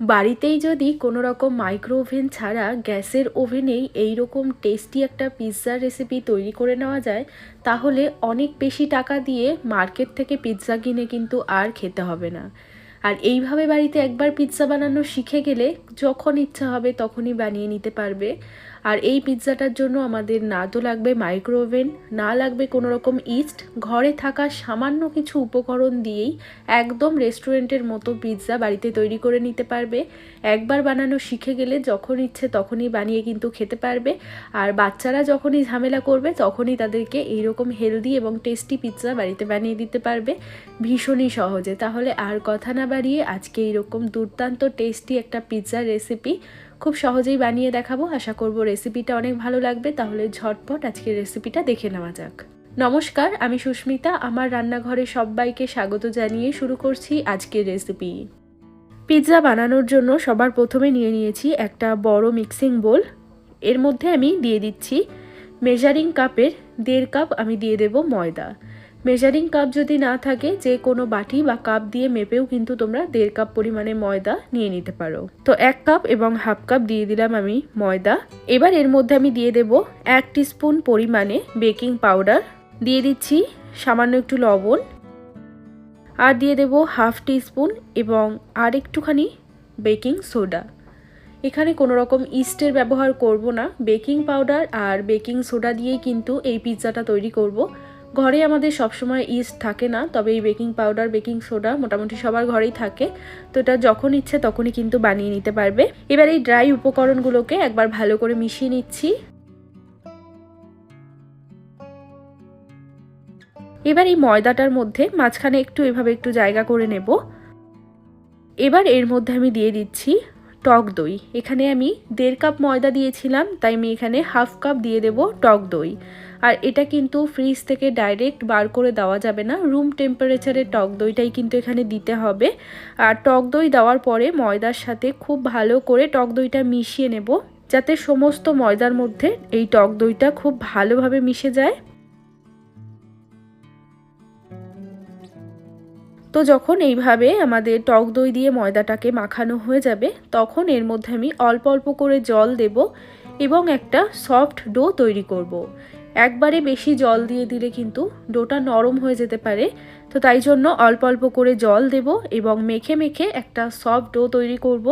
বাড়িতেই যদি কোনো রকম মাইক্রো ওভেন ছাড়া গ্যাসের ওভেনেই এই রকম টেস্টি একটা পিৎজার রেসিপি তৈরি করে নেওয়া যায়, তাহলে অনেক বেশি টাকা দিয়ে মার্কেট থেকে পিৎজা কিনে কিন্তু আর খেতে হবে না। আর এইভাবে বাড়িতে একবার পিৎজা বানানো শিখে গেলে যখন ইচ্ছা হবে তখনই বানিয়ে নিতে পারবে। আর এই পিৎজাটার জন্য আমাদের না তো লাগবে মাইক্রো ওভেন না লাগবে কোনো রকম ইস্ট, ঘরে থাকা সামান্য কিছু উপকরণ দিয়েই একদম রেস্টুরেন্টের মতো পিৎজা বাড়িতে তৈরি করে নিতে পারবে। একবার বানানো শিখে গেলে যখন ইচ্ছে তখনই বানিয়ে কিন্তু খেতে পারবে। আর বাচ্চারা যখনই ঝামেলা করবে তখনই তাদেরকে এইরকম হেলদি এবং টেস্টি পিৎজা বাড়িতে বানিয়ে দিতে পারবে ভীষণই সহজে। তাহলে আর কথা না বাড়িয়ে আজকে এইরকম দুর্দান্ত টেস্টি একটা পিৎজার রেসিপি খুব সহজেই বানিয়ে দেখাবো। আশা করব রেসিপিটা অনেক ভালো লাগবে। তাহলে ঝটপট আজকের রেসিপিটা দেখে নেওয়া যাক। নমস্কার, আমি সুস্মিতা। আমার রান্নাঘরে সবাইকে স্বাগত জানিয়ে শুরু করছি আজকের রেসিপি পিৎজা বানানোর জন্য সবার প্রথমে নিয়ে নিয়েছি একটা বড় মিক্সিং বোল এর মধ্যে আমি দিয়ে দিচ্ছি মেজারিং কাপের দেড় কাপ আমি দিয়ে দেব ময়দা। মেজারিং কাপ যদি না থাকে, যে কোনো বাটি বা কাপ দিয়ে মেপেও কিন্তু তোমরা দেড় কাপ পরিমাণে ময়দা নিয়ে নিতে পারো। তো এক কাপ এবং হাফ কাপ দিয়ে দিলাম আমি ময়দা। এবার এর মধ্যে আমি দিয়ে দেব এক স্পুন পরিমাণে বেকিং পাউডার দিয়ে দিচ্ছি সামান্য একটু লবণ। আর দিয়ে দেব হাফ স্পুন এবং আর একটুখানি বেকিং সোডা এখানে কোনো রকম ইস্টের ব্যবহার করব না। বেকিং পাউডার আর বেকিং সোডা দিয়েই কিন্তু এই পিৎজাটা তৈরি করব। ঘরে আমাদের সবসময় ইস্ট থাকে না, তবে এই বেকিং পাউডার বেকিং সোডা মোটামুটি সবার ঘরেই থাকে। তো এটা যখন ইচ্ছে তখনই কিন্তু বানিয়ে নিতে পারবে। এবার এই ড্রাই উপকরণগুলোকে একবার ভালো করে মিশিয়ে নিচ্ছি। এবার এই ময়দাটার মধ্যে মাঝখানে একটু এভাবে একটু জায়গা করে নেব। এবার এর মধ্যে আমি দিয়ে দিচ্ছি টক দই। এখানে আমি দেড় কাপ ময়দা দিয়েছিলাম, তাই আমি এখানে হাফ কাপ দিয়ে দেব টক দই। আর এটা কিন্তু ফ্রিজ থেকে ডাইরেক্ট বার করে দেওয়া যাবে না। রুম টেম্পারেচারে টক দইটাই কিন্তু এখানে দিতে হবে। আর টক দই দেওয়ার পরে ময়দার সাথে খুব ভালো করে টক দইটা মিশিয়ে নেব, যাতে সমস্ত ময়দার মধ্যে এই টক দইটা খুব ভালোভাবে মিশে যায়। তো যখন এইভাবে আমাদের টক দই দিয়ে ময়দাটাকে মাখানো হয়ে যাবে, তখন এর মধ্যে আমি অল্প অল্প করে জল দেব এবং একটা সফট ডো তৈরি করব। একবারে বেশি জল দিয়ে দিলে কিন্তু ডোটা নরম হয়ে যেতে পারে। তো তাই জন্য অল্প অল্প করে জল দেব এবং মেখে মেখে একটা সফট ডো তৈরি করব।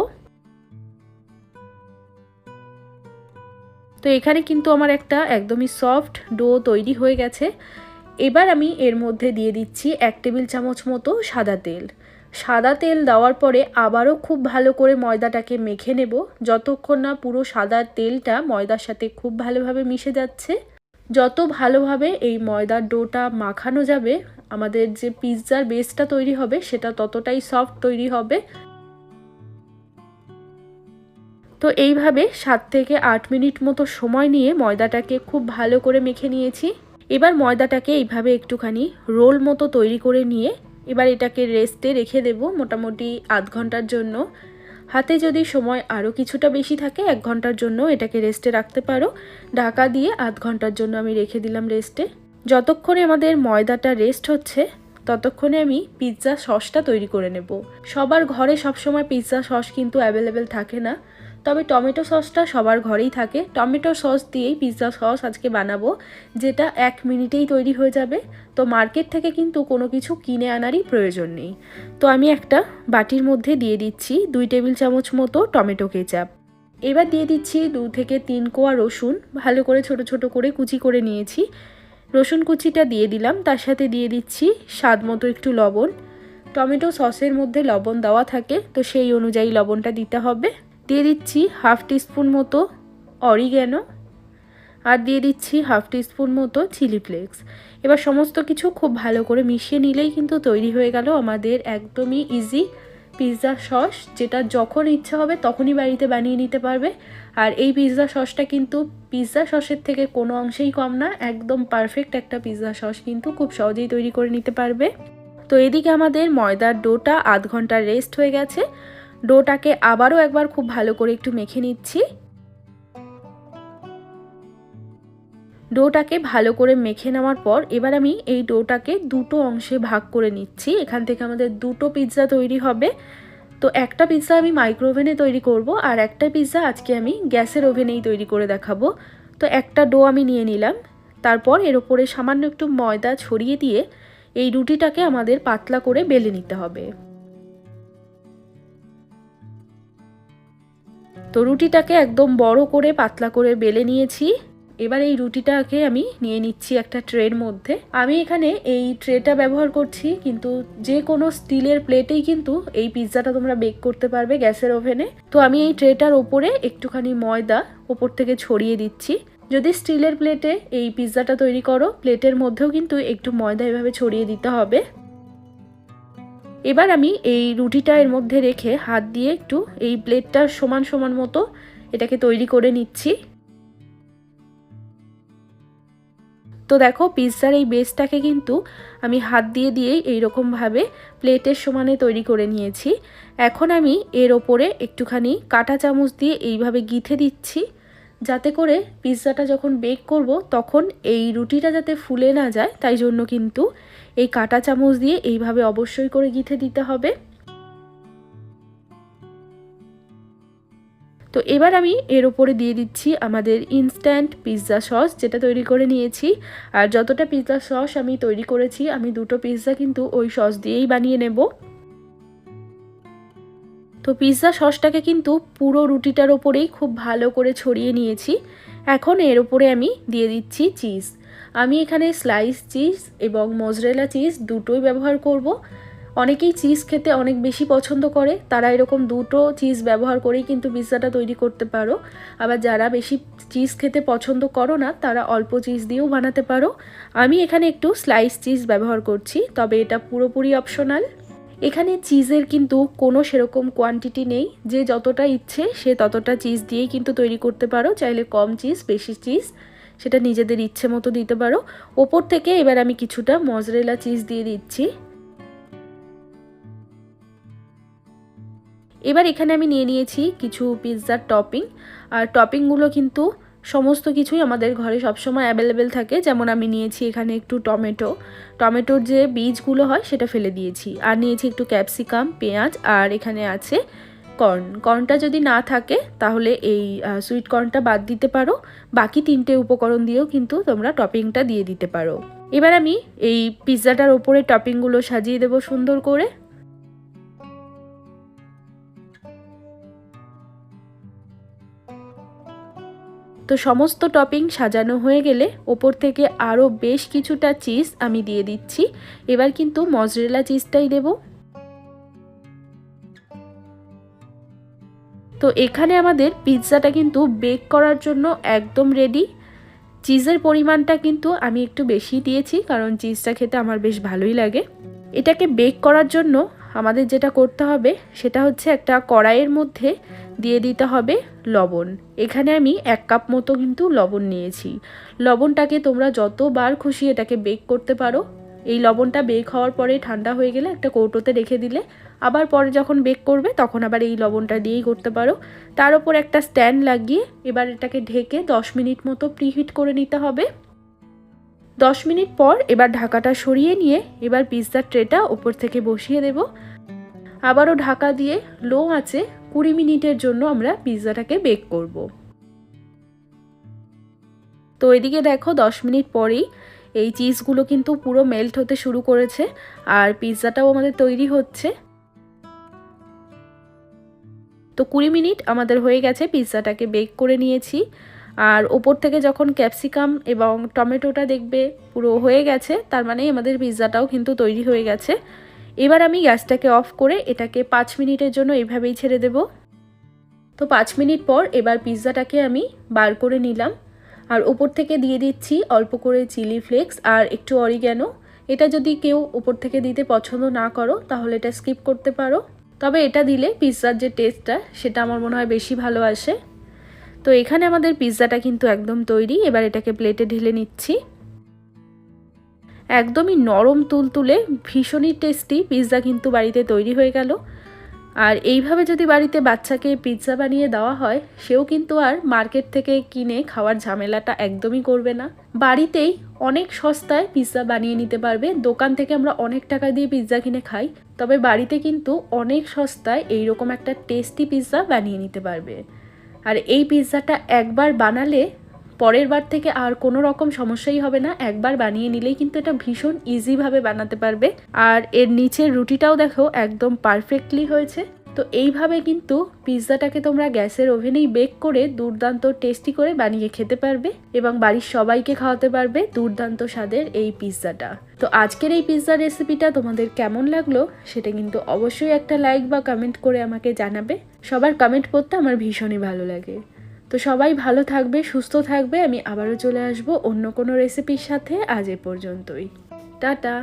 তো এখানে কিন্তু আমার একটা একদমই সফট ডো তৈরি হয়ে গেছে। এবার আমি এর মধ্যে দিয়ে দিচ্ছি এক টেবিল চামচ মতো সাদা তেল। সাদা তেল দেওয়ার পরে আবারও খুব ভালো করে ময়দাটাকে মেখে নেব। যতক্ষণ না পুরো সাদা তেলটা ময়দার সাথে খুব ভালোভাবে মিশে যাচ্ছে। যত ভালোভাবে এই ময়দার ডোটা মাখানো যাবে, আমাদের যে পিৎজার বেসটা তৈরি হবে, সেটা ততটাই সফট তৈরি হবে। তো এইভাবে সাত থেকে আট মিনিট মতো সময় নিয়ে ময়দাটাকে খুব ভালো করে মেখে নিয়েছি। এবার ময়দাটাকে এইভাবে একটুখানি রোল মতো তৈরি করে নিয়ে, এবার এটাকে রেস্টে রেখে দেব মোটামুটি আধ ঘণ্টার জন্য। হাতে যদি সময় আরও কিছুটা বেশি থাকে, এক ঘণ্টার জন্য এটাকে রেস্টে রাখতে পারো। ঢাকা দিয়ে আধ ঘণ্টার জন্য আমি রেখে দিলাম রেস্টে যতক্ষণে আমাদের ময়দাটা রেস্ট হচ্ছে, ততক্ষণে আমি পিৎজা সসটা তৈরি করে নেব। সবার ঘরে সবসময় পিৎজা সস কিন্তু অ্যাভেলেবেল থাকে না। তবে টমেটো সসটা সবার ঘরেই থাকে। টমেটো সস দিয়েই পিৎজা সস আজকে বানাবো, যেটা এক মিনিটেই তৈরি হয়ে যাবে। তো মার্কেট থেকে কিন্তু কোনো কিছু কিনে আনারই প্রয়োজন নেই। তো আমি একটা বাটির মধ্যে দিয়ে দিচ্ছি দুই টেবিল চামচ মতো টমেটো কেচাপ এবার দিয়ে দিচ্ছি দু থেকে তিন কোয়া রসুন। ভালো করে ছোট ছোট করে কুচি করে নিয়েছি। রসুন কুচিটা দিয়ে দিলাম, তার সাথে দিয়ে দিচ্ছি স্বাদ মতো একটু লবণ। টমেটো সসের মধ্যে লবণ দেওয়া থাকে, তো সেই অনুযায়ী লবণটা দিতে হবে। দিয়ে দিচ্ছি হাফ টিস্পুন মতো অরিগ্যানো আর দিয়ে দিচ্ছি হাফ টিস্পুন মতো চিলি ফ্লেক্স। এবার সমস্ত কিছু খুব ভালো করে মিশিয়ে নিলেই কিন্তু তৈরি হয়ে গেল আমাদের একদমই ইজি পিৎজা সস যেটা যখন ইচ্ছা হবে তখনই বাড়িতে বানিয়ে নিতে পারবে। আর এই পিৎজা সসটা কিন্তু পিৎজা সসের থেকে কোনো অংশেই কম না, একদম পারফেক্ট একটা পিৎজা সস কিন্তু খুব সহজেই তৈরি করে নিতে পারবে। তো এদিকে আমাদের ময়দার ডোটা আধ ঘণ্টা রেস্ট হয়ে গেছে। ডোটাকে আবারও একবার খুব ভালো করে একটু মেখে নিচ্ছি। ডোটাকে ভালো করে মেখে নেওয়ার পর এবার আমি এই ডোটাকে দুটো অংশে ভাগ করে নিচ্ছি। এখান থেকে আমাদের দুটো পিৎজা তৈরি হবে। তো একটা পিৎজা আমি মাইক্রো ওভেনে তৈরি করব আর একটা পিৎজা আজকে আমি গ্যাসের ওভেনেই তৈরি করে দেখাবো। তো একটা ডো আমি নিয়ে নিলাম। তারপর এর ওপরে সামান্য একটু ময়দা ছড়িয়ে দিয়ে এই রুটিটাকে আমাদের পাতলা করে বেলে নিতে হবে। তো রুটিটাকে একদম বড় করে পাতলা করে বেলে নিয়েছি। এবার এই রুটিটাকে আমি নিয়ে নিচ্ছি একটা ট্রের মধ্যে। আমি এখানে এই ট্রেটা ব্যবহার করছি, কিন্তু যে কোনো স্টিলের প্লেটেই কিন্তু এই পিৎজাটা তোমরা বেক করতে পারবে গ্যাসের ওভেনে। তো আমি এই ট্রেটার ওপরে একটুখানি ময়দা ওপর থেকে ছড়িয়ে দিচ্ছি। যদি স্টিলের প্লেটে এই পিৎজাটা তৈরি করো, প্লেটের মধ্যেও কিন্তু একটু ময়দা এভাবে ছড়িয়ে দিতে হবে। এবার আমি এই রুটিটা এর মধ্যে রেখে হাত দিয়ে একটু এই প্লেটটা সমান সমান মতো এটাকে তৈরি করে নিচ্ছি। তো দেখো, পিৎজার এই বেসটাকে কিন্তু আমি হাত দিয়ে দিয়েই এইরকমভাবে প্লেটের সমানে তৈরি করে নিয়েছি। এখন আমি এর ওপরে একটুখানি কাটা চামচ দিয়ে এইভাবে গিথে দিচ্ছি, যাতে করে পিৎজাটা যখন বেক করব তখন এই রুটিটা যাতে ফুলে না যায়, তাই জন্য কিন্তু এই কাটা চামচ দিয়ে এইভাবে অবশ্যই করে গিথে দিতে হবে। তো এবার আমি এর ওপরে দিয়ে দিচ্ছি আমাদের ইনস্ট্যান্ট পিৎজা সস যেটা তৈরি করে নিয়েছি। আর যতটা পিৎজা সস আমি তৈরি করেছি, আমি দুটো পিৎজা কিন্তু ওই সস দিয়েই বানিয়ে নেব। তো পিৎজা সসটাকে কিন্তু পুরো রুটিটার ওপরেই খুব ভালো করে ছড়িয়ে নিয়েছি। এখন এর ওপরে আমি দিয়ে দিচ্ছি চিজ। আমি এখানে স্লাইস চিজ এবং মজরেলা চিজ দুটোই ব্যবহার করব। অনেকেই চিজ খেতে অনেক বেশি পছন্দ করে, তারা এরকম দুটো চিজ ব্যবহার করেই কিন্তু পিৎজাটা তৈরি করতে পারো। আবার যারা বেশি চিজ খেতে পছন্দ করো না, তারা অল্প চিজ দিয়েও বানাতে পারো। আমি এখানে একটু স্লাইস চিজ ব্যবহার করছি, তবে এটা পুরোপুরি অপশনাল। এখানে চিজের কিন্তু কোনো সেরকম কোয়ান্টিটি নেই। যে যতটা ইচ্ছে, সে ততটা চিজ দিয়েই কিন্তু তৈরি করতে পারো। চাইলে কম চিজ, বেশি চিজ, সেটা নিজেদের ইচ্ছে মতো দিতে পারো। ওপর থেকে এবার আমি কিছুটা মজরেলা চিজ দিয়ে দিচ্ছি। এবার এখানে আমি নিয়ে নিয়েছি কিছু পিৎজার টপিং আর টপিংগুলো কিন্তু সমস্ত কিছুই আমাদের ঘরে সবসময় অ্যাভেলেবেল থাকে। যেমন আমি নিয়েছি এখানে একটু টমেটো। টমেটোর যে বীজগুলো হয় সেটা ফেলে দিয়েছি। আর নিয়েছি একটু ক্যাপসিকাম, পেঁয়াজ আর এখানে আছে কর্ন। কর্নটা যদি না থাকে তাহলে এই সুইট কর্নটা বাদ দিতে পারো। বাকি তিনটে উপকরণ দিয়েও কিন্তু তোমরা টপিংটা দিয়ে দিতে পারো। এবার আমি এই পিৎজাটার ওপরে টপিংগুলো সাজিয়ে দেবো সুন্দর করে। তো সমস্ত টপিং সাজানো হয়ে গেলে ওপর থেকে আরও বেশ কিছুটা চিজ আমি দিয়ে দিচ্ছি। এবার কিন্তু মজরেলা চিজটাই দেব। তো এখানে আমাদের পিৎজাটা কিন্তু বেক করার জন্য একদম রেডি চিজের পরিমাণটা কিন্তু আমি একটু বেশি দিয়েছি, কারণ চিজটা খেতে আমার বেশ ভালোই লাগে। এটাকে বেক করার জন্য আমাদের যেটা করতে হবে সেটা হচ্ছে একটা কড়াইয়ের মধ্যে দিয়ে দিতে হবে লবণ। এখানে আমি এক কাপ মতো কিন্তু লবণ নিয়েছি। লবণটাকে তোমরা যতবার খুশি এটাকে বেক করতে পারো। এই লবণটা বেক হওয়ার পরে ঠান্ডা হয়ে গেলে একটা কৌটোতে রেখে দিলে। আবার পরে যখন বেক করবে তখন আবার এই লবণটা দিয়েই করতে পারো। তার ওপর একটা স্ট্যান্ড লাগিয়ে এবার এটাকে ঢেকে দশ মিনিট মতো প্রিহিট করে নিতে হবে। দশ মিনিট পর এবার ঢাকাটা সরিয়ে নিয়ে এবার পিৎজার ট্রেটা ওপর থেকে বসিয়ে দেব। আবারও ঢাকা দিয়ে লো আছে, কুড়ি মিনিটের জন্য আমরা পিৎজাটাকে বেক করব। তো এদিকে দেখো দশ মিনিট পরেই এই চিজগুলো কিন্তু পুরো মেল্ট হতে শুরু করেছে আর পিৎজাটাও আমাদের তৈরি হচ্ছে। তো কুড়ি মিনিট আমাদের হয়ে গেছে পিৎজাটাকে বেক করে নিয়েছি। আর ওপর থেকে যখন ক্যাপসিকাম এবং টমেটোটা দেখবে পুরো হয়ে গেছে, তার মানে আমাদের পিৎজাটাও কিন্তু তৈরি হয়ে গেছে। এবার আমি গ্যাসটাকে অফ করে এটাকে পাঁচ মিনিটের জন্য এভাবেই ছেড়ে দেব। তো পাঁচ মিনিট পর এবার পিৎজাটাকে আমি বার করে নিলাম। আর ওপর থেকে দিয়ে দিচ্ছি অল্প করে চিলি ফ্লেক্স আর একটু অরিগ্যানো। এটা যদি কেউ ওপর থেকে দিতে পছন্দ না করো, তাহলে এটা স্কিপ করতে পারো। তবে এটা দিলে পিৎজার যে টেস্টটা, সেটা আমার মনে হয় বেশি ভালো আসে। তো এখানে আমাদের পিৎজাটা কিন্তু একদম তৈরি। এবার এটাকে প্লেটে ঢেলে নিচ্ছি। একদমই নরম তুলতুলে, ভীষণই টেস্টি পিৎজা কিন্তু বাড়িতে তৈরি হয়ে গেল। আর এইভাবে যদি বাড়িতে বাচ্চাকে পিৎজা বানিয়ে দেওয়া হয়, সেও কিন্তু আর মার্কেট থেকে কিনে খাওয়ার ঝামেলাটা একদমই করবে না। বাড়িতেই অনেক সস্তায় পিৎজা বানিয়ে নিতে পারবে। দোকান থেকে আমরা অনেক টাকা দিয়ে পিৎজা কিনে খাই, তবে বাড়িতে কিন্তু অনেক সস্তায় এইরকম একটা টেস্টি পিৎজা বানিয়ে নিতে পারবে। আর এই পিৎজাটা একবার বানালে পরের বার থেকে আর কোনো রকম সমস্যাই হবে না। একবার বানিয়ে নিলেই কিন্তু এটা ভীষণ ইজিভাবে বানাতে পারবে। আর এর নিচের রুটিটাও দেখো একদম পারফেক্টলি হয়েছে। তো এইভাবে কিন্তু পিৎজাটাকে তোমরা গ্যাসের ওভেনেই বেক করে দুর্দান্ত টেস্টি করে বানিয়ে খেতে পারবে এবং বাড়ির সবাইকে খাওয়াতে পারবে দুর্দান্ত স্বাদের এই পিৎজাটা। তো আজকের এই পিৎজা রেসিপিটা তোমাদের কেমন লাগল সেটা কিন্তু অবশ্যই একটা লাইক বা কমেন্ট করে আমাকে জানাবে। সবার কমেন্ট পড়তে আমার ভীষণই ভালো লাগে। তো সবাই ভালো থাকবে, সুস্থ থাকবে। আমি আবারও চলে আসব অন্য কোনো রেসিপির সাথে। আজ এ পর্যন্তই। টাটা!